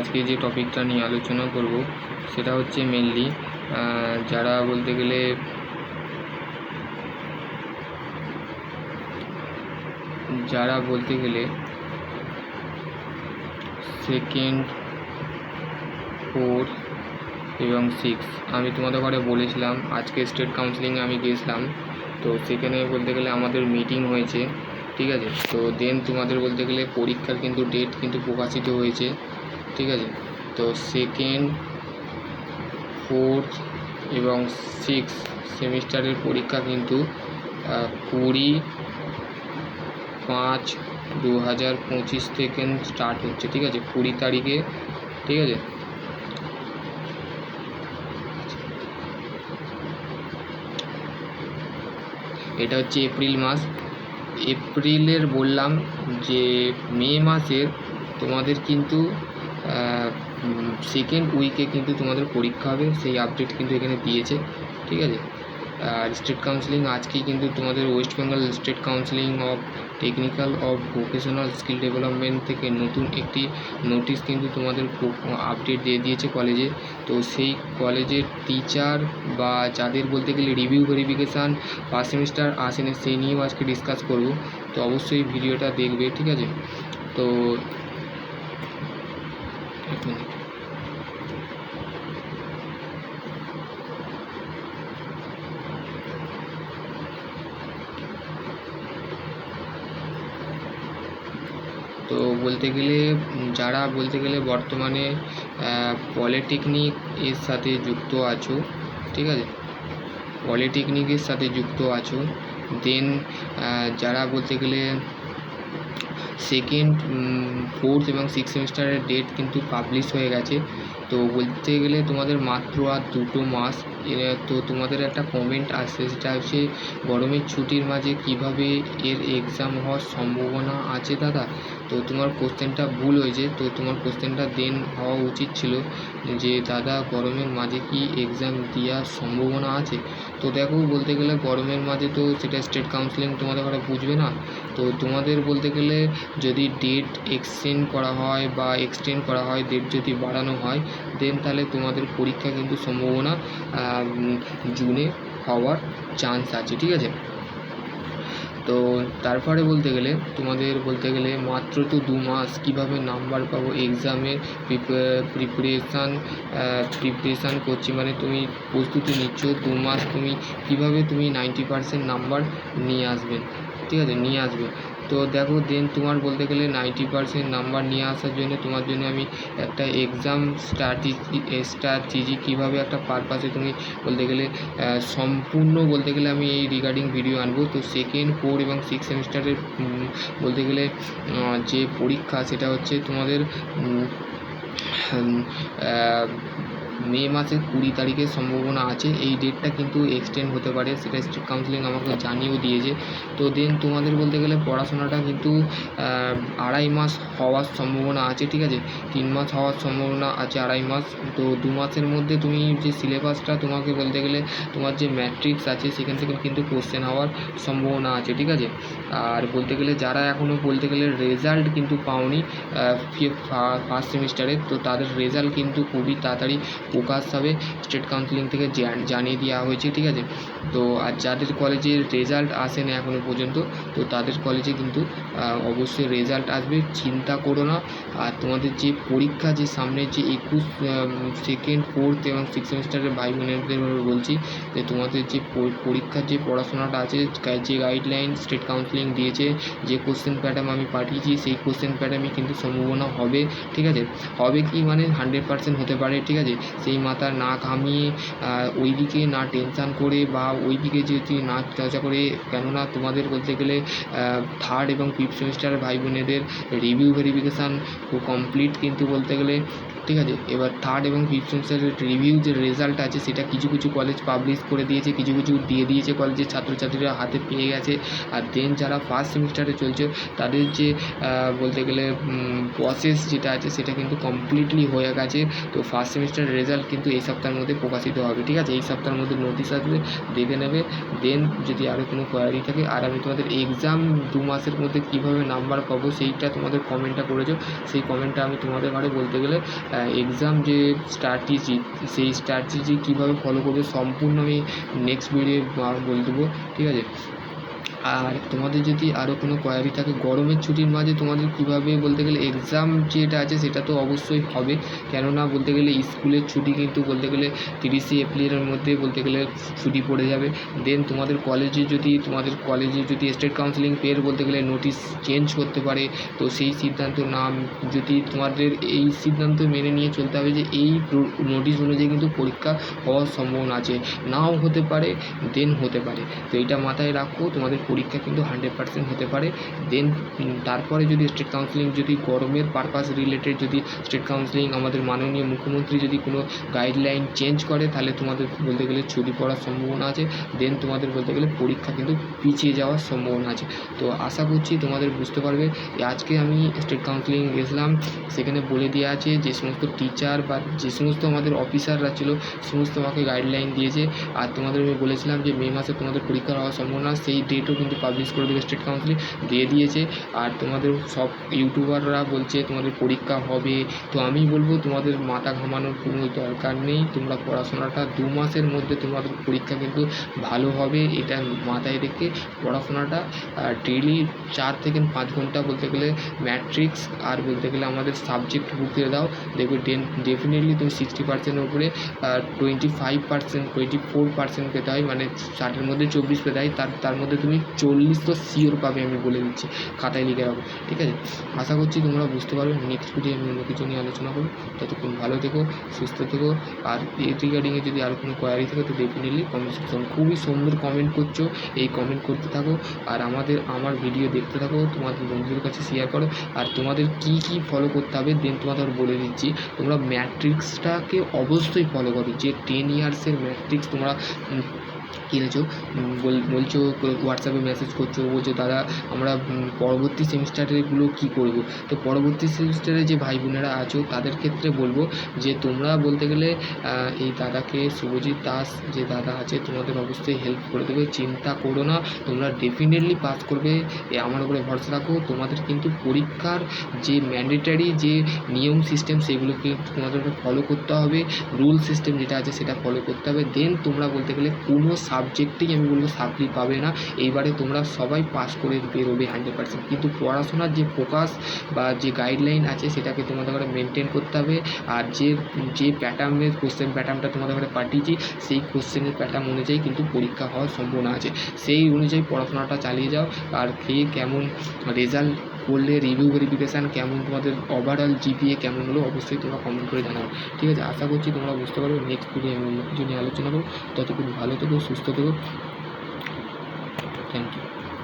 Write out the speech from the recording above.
আজকে যে টপিকটা নিয়ে আলোচনা করব, সেটা হচ্ছে মেনলি যারা বলতে গেলে যারা বলতে গেলে সেকেন্ড ফোর্থ এবং সিক্স আমি তোমাদের ঘরে বলেছিলাম, আজকে স্টেট কাউন্সিলিংয়ে আমি গিয়েছিলাম। তো সেখানে বলতে গেলে আমাদের মিটিং হয়েছে, ঠিক আছে? তো দেন তোমাদের বলতে গেলে পরীক্ষার কিন্তু ডেট কিন্তু প্রকাশিত হয়েছে। ঠিক আছে? তো সেকেন্ড ফোর্থ এবং সিক্স সেমিস্টারের পরীক্ষা কিন্তু কুড়ি পাঁচ দু হাজার পঁচিশ থেকে স্টার্ট হচ্ছে, ঠিক আছে? কুড়ি তারিখে, ঠিক আছে? এটা হচ্ছে এপ্রিল মাস। এপ্রিলের বললাম যে মে মাসের তোমাদের কিন্তু সেকেন্ড উইকে কিন্তু তোমাদের পরীক্ষা হবে, সেই আপডেট কিন্তু এখানে দিয়েছে, ঠিক আছে? আর স্টেট কাউন্সিলিং আজকেই কিন্তু তোমাদের West Bengal state counselling of technical of vocational skill development থেকে নতুন একটি নোটিশ কিন্তু তোমাদের আপডেট দিয়ে দিয়েছে কলেজে তো সেই কলেজের টিচার বা যাদের বলতে গেলে রিভিউ ভেরিফিকেশান ফার্স্ট সেমিস্টার আসেনি, সেই নিয়েও আজকে ডিসকাস করব। তো অবশ্যই ভিডিওটা দেখবে, ঠিক আছে? তো তো বলতে গেলে যারা বলতে গেলে বর্তমানে পলিটেকনিক এর সাথে যুক্ত আছো, ঠিক আছে? পলিটেকনিকের সাথে যুক্ত আছো দেন যারা বলতে গেলে সেকেন্ড ফোর্থ এবং সিক্স সেমিস্টারের ডেট কিন্তু পাবলিশ হয়ে গেছে। তো বলতে গেলে তোমাদের মাত্র আর দুটো মাস তো তোমাদের একটা কমেন্ট আসছে সেটা হচ্ছে গরমের ছুটির মাঝে কীভাবে এর এক্সাম হওয়ার সম্ভাবনা আছে দাদা? তো তোমার কোশ্চেনটা ভুল হয়েছে, তো তোমার কোশ্চেনটা দেন হওয়া উচিত ছিল যে, দাদা গরমের মাঝে কি এক্সাম দেওয়ার সম্ভাবনা আছে? তো দেখো, বলতে গেলে গরমের মাঝে তো সেটা স্টেট কাউন্সিলিং তোমাদের ঘরে বুঝবে না। তো তোমাদের বলতে গেলে যদি ডেট এক্সটেন্ড করা হয় বা এক্সটেন্ড করা হয় ডেট যদি বাড়ানো হয় দেন তাহলে তোমাদের পরীক্ষা কিন্তু সম্ভাবনা জুনে হওয়ার চান্স আছে, ঠিক আছে? তো তারপরে বলতে গেলে, তোমাদের বলতে গেলে মাত্র তো দু মাস, কীভাবে নাম্বার পাবো? এক্সামের প্রিপারেশান প্রিপারেশান করছি। মানে তুমি প্রস্তুতি নিচ্ছ, দু মাস তুমি কীভাবে তুমি নাইনটি পারসেন্ট নাম্বার নিয়ে আসবে, ঠিক আছে? নিয়ে আসবে। তো দেখো দেন তোমার বলতে গেলে নাইনটি পারসেন্ট নাম্বার নিয়ে আসার জন্য তোমার জন্য আমি একটা এক্সাম স্ট্র্যাটেজি স্ট্র্যাটেজি কীভাবে একটা পারপাসে তুমি বলতে গেলে সম্পূর্ণ বলতে গেলে আমি এই রিগার্ডিং ভিডিও আনব। তো সেকেন্ড ফোর এবং সিক্স সেমিস্টারের বলতে গেলে যে পরীক্ষা সেটা হচ্ছে তোমাদের মে মাসের কুড়ি তারিখের সম্ভাবনা আছে। এই ডেটটা কিন্তু এক্সটেন্ড হতে পারে, সেটা স্টেট কাউন্সিলিং আমাকে জানিয়েও দিয়েছে। তো দেন তোমাদের বলতে গেলে পড়াশোনাটা কিন্তু আড়াই মাস হওয়ার সম্ভাবনা আছে, ঠিক আছে? তিন মাস হওয়ার সম্ভাবনা আছে আড়াই মাস। তো দু মাসের মধ্যে তুমি যে সিলেবাসটা তোমাকে বলতে গেলে তোমার যে ম্যাট্রিক্স আছে, সেখান থেকে কিন্তু কোশ্চেন হওয়ার সম্ভাবনা আছে, ঠিক আছে? আর বলতে গেলে যারা এখনও বলতে গেলে রেজাল্ট কিন্তু পাওনি ফার্স্ট সেমিস্টারে তো তাদের রেজাল্ট কিন্তু খুবই তাড়াতাড়ি প্রকাশ হবে স্টেট কাউন্সিলিং থেকে জানিয়ে দেওয়া হয়েছে, ঠিক আছে? তো আর যাদের কলেজে রেজাল্ট আসেনি এখনও পর্যন্ত, তো তাদের কলেজে কিন্তু অবশ্যই রেজাল্ট আসবে, চিন্তা করো না। আর তোমাদের যে পরীক্ষা যে সামনে যে একুশ সেকেন্ড ফোর্থ এবং সিক্স সেমিস্টারের ভাই বোনেদের বলছি, যে তোমাদের যে পরীক্ষার যে পড়াশোনাটা আছে যে গাইডলাইন স্টেট কাউন্সিলিং দিয়েছে, যে কোশ্চেন প্যাটার্ন আমি পাঠিয়েছি, সেই কোশ্চেন প্যাটার্নই কিন্তু সম্ভাবনা হবে, ঠিক আছে? হবে কি মানে হান্ড্রেড পার্সেন্ট হতে পারে, ঠিক আছে? সেই মাথা না ঘামিয়ে ওই দিকে না টেনশান করে বা ওই দিকে যদি না চর্চা করে, কেননা তোমাদের বলতে গেলে থার্ড এবং ফিফথ সেমিস্টারের ভাই বোনেদের রিভিউ ভেরিফিকেশান কমপ্লিট কিন্তু বলতে গেলে ঠিক আছে? এবার থার্ড এবং ফিফথ সেমিস্টারের রিভিউ যে রেজাল্ট আছে, সেটা কিছু কিছু কলেজ পাবলিশ করে দিয়েছে, কিছু কিছু দিয়ে দিয়েছে কলেজের ছাত্রছাত্রীরা হাতে পেয়ে গেছে। আর দেন যারা ফার্স্ট সেমিস্টারে চলছে, তাদের যে বলতে গেলে প্রসেস যেটা আছে, সেটা কিন্তু কমপ্লিটলি হয়ে গেছে। তো ফার্স্ট সেমিস্টারের রেজাল্ট কিন্তু এই সপ্তাহের মধ্যে প্রকাশিত হবে, ঠিক আছে? এই সপ্তাহের মধ্যে নোটিশ আসবে, দেখে নেবে। দেন যদি আরও কোনো কোয়ারি থাকে, আর আমি তোমাদের এক্সাম দু মাসের মধ্যে কীভাবে নাম্বার পাবো, সেইটা তোমাদের কমেন্টটা করেছ। সেই কমেন্টটা আমি তোমাদের ঘরে বলতে গেলে এক্সাম যে স্ট্র্যাটেজি সেই স্ট্র্যাটেজি কীভাবে ফলো করবে, সম্পূর্ণ আমি নেক্সট ভিডিও বলে দেবো, ঠিক আছে? আর তোমাদের যদি আরও কোনো কোয়ারি থাকে, গরমের ছুটির মাঝে তোমাদের কীভাবে বলতে গেলে এক্সাম যেটা আছে সেটা তো অবশ্যই হবে। কেননা বলতে গেলে স্কুলের ছুটি কিন্তু বলতে গেলে তিরিশে এপ্রিলের মধ্যে বলতে গেলে ছুটি পড়ে যাবে। দেন তোমাদের কলেজে যদি, তোমাদের কলেজে যদি স্টেট কাউন্সিলিং পের বলতে গেলে নোটিশ চেঞ্জ করতে পারে, তো সেই সিদ্ধান্ত নাম যদি তোমাদের এই সিদ্ধান্ত মেনে নিয়ে চলতে হবে যে এই নোটিশ অনুযায়ী কিন্তু পরীক্ষা হওয়ার সম্ভাবনা আছে। নাও হতে পারে দেন হতে পারে। তো এটা মাথায় রাখো, তোমাদের পরীক্ষা কিন্তু হান্ড্রেড পার্সেন্ট হতে পারে। দেন তারপরে যদি স্টেট কাউন্সিলিং যদি গরমের পারপাস রিলেটেড যদি স্টেট কাউন্সিলিং আমাদের মাননীয় মুখ্যমন্ত্রী যদি কোনো গাইডলাইন চেঞ্জ করে, তাহলে তোমাদের বলতে গেলে ছুটি পড়ার সম্ভাবনা আছে। দেন তোমাদের বলতে গেলে পরীক্ষা কিন্তু পিছিয়ে যাওয়ার সম্ভাবনা আছে। তো আশা করছি তোমাদের বুঝতে পারবে। আজকে আমি স্টেট কাউন্সিলিং গেছিলাম। সেখানে বলে দেওয়া আছে যে সমস্ত টিচার বা যে সমস্ত আমাদের অফিসাররা ছিল, সমস্ত আমাকে গাইডলাইন দিয়েছে। আর তোমাদের আমি বলেছিলাম যে মে মাসে তোমাদের পরীক্ষা হওয়ার সম্ভাবনা সেই ডেটও কিন্তু পাবলিশ করে দেবে স্টেট কাউন্সিল দিয়ে দিয়েছে। আর তোমাদের সব ইউটিউবাররা বলছে তোমাদের পরীক্ষা হবে। তো আমি বলব তোমাদের মাথা ঘামানোর কোনো দরকার নেই। তোমরা পড়াশোনাটা দু মাসের মধ্যে তোমাদের পরীক্ষা কিন্তু ভালো হবে। এটা মাথায় রেখে পড়াশোনাটা ডেইলি চার থেকে পাঁচ ঘণ্টা বলতে গেলে ম্যাট্রিক্স আর বলতে গেলে আমাদের সাবজেক্ট বুকে দাও। দেখবে ডেফিনেটলি তুমি সিক্সটি পার্সেন্টের উপরে twenty five percent twenty four percent পেতে হয়। মানে ষাটের মধ্যে চব্বিশ পেতে হয়। তার তার মধ্যে তুমি চল্লিশ তো শিওর পাবে আমি বলে দিচ্ছি, খাতায় লিখে রাখো, ঠিক আছে? আশা করছি তোমরা বুঝতে পারবে নেক্সট ভিডিও আমি অন্য কিছু নিয়ে আলোচনা করব। ততক্ষণ ভালো থেকো, সুস্থ থেকো, আর এর রিগার্ডিংয়ে যদি আরও কোনো কোয়ারি থাকে তো ডেফিনেটলি কমেন্ট সেকশন খুবই সুন্দর কমেন্ট করছ, এই কমেন্ট করতে থাকো, আর আমাদের, আমার ভিডিও দেখতে থাকো, তোমাদের বন্ধুদের কাছে শেয়ার করো, আর তোমাদের কী কী ফলো করতে হবে দেন তোমাদের বলে দিচ্ছি। তোমরা ম্যাট্রিক্সটাকে অবশ্যই ফলো করো, যে টেন ইয়ার্সের ম্যাট্রিক্স তোমরা কিনেছো বলছো হোয়াটসঅ্যাপে মেসেজ করছ, বলছো, দাদা, আমরা পরবর্তী সেমিস্টারেগুলো কী করব? তো পরবর্তী সেমিস্টারে যে ভাই বোনেরা আছো, তাদের ক্ষেত্রে বলব যে, তোমরা বলতে গেলে এই দাদাকে শুভজিৎ দাস, যে দাদা আছে, তোমাদের অবশ্যই হেল্প করে দেবে, চিন্তা করো না, তোমরা ডেফিনেটলি পাস করবে আমার উপরে ভরসা রাখো, তোমাদের কিন্তু পরীক্ষার যে ম্যান্ডেটারি যে নিয়ম সিস্টেম সেগুলোকে তোমাদেরকে ফলো করতে হবে রুল সিস্টেম যেটা আছে, সেটা ফলো করতে হবে দেন তোমরা বলতে গেলে কোনো সাবজেক্টেই আমি বলব সাপ্লি পাবে না। এইবারে তোমরা সবাই পাস করে বেরোবে হান্ড্রেড পার্সেন্ট কিন্তু পড়াশোনার যে ফোকাস বা যে গাইডলাইন আছে, সেটাকে তোমাদের ঘরে মেনটেন করতে হবে। আর যে যে প্যাটার্নের কোশ্চেন প্যাটার্নটা তোমাদের ঘরে পাঠিয়েছি, সেই কোশ্চেনের প্যাটার্ন অনুযায়ী কিন্তু পরীক্ষা হওয়ার সম্ভাবনা আছে। সেই অনুযায়ী পড়াশোনাটা চালিয়ে যাও। আর কে কেমন রেজাল্ট করলে রিভিউ ভেরিফিকেশান কেমন, তোমাদের ওভারঅল জিপিএ কেমন হলো, অবশ্যই তোমরা কমেন্ট করে জানাও। ঠিক আছে? আশা করছি তোমরা বুঝতে পারবে। নেক্সট ভিডিও আমি কিছু নিয়ে আলোচনা করব ততক্ষণ ভালো থেকো, সুস্থ থেকো। Thank you